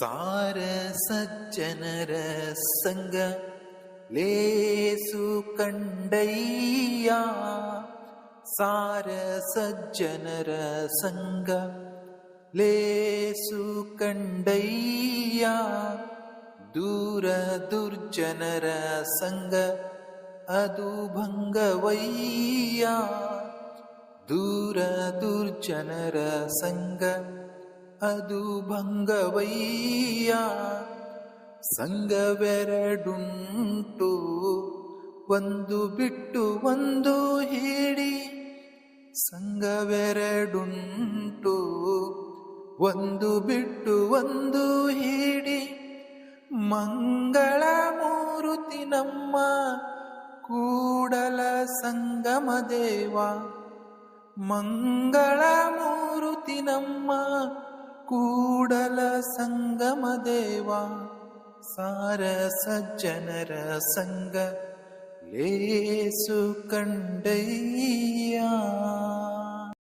सार सज्जनर सङ्ग लेसु कण्डय्या सार सज्जनर सङ्ग लेसु कण्डय्या दूर सारसज्जनरसङ्ग लेसुकण्डैया सारसज्जनरसङ्ग दूर दुर्जनर सङ्ग ಅದು ಭಂಗವಯ್ಯ. ಸಂಗವೆರಡುಂಟು, ಒಂದು ಬಿಟ್ಟು ಒಂದು ಹೇಳಿ ಸಂಗವೆರಡುಂಟು, ಒಂದು ಬಿಟ್ಟು ಒಂದು ಹೇಳಿ ಮಂಗಳ ಮೂರುತಿ ನಮ್ಮ ಕೂಡಲ ಸಂಗಮ ದೇವ. ಮಂಗಳ ಮೂರುತಿ ನಮ್ಮ ಕೂಡಲ ಸಂಗಮ ದೇವ ಸಾರ ಸಜ್ಜನರ ಸಂಗ ಲೇಸು ಕಂಡಯ್ಯ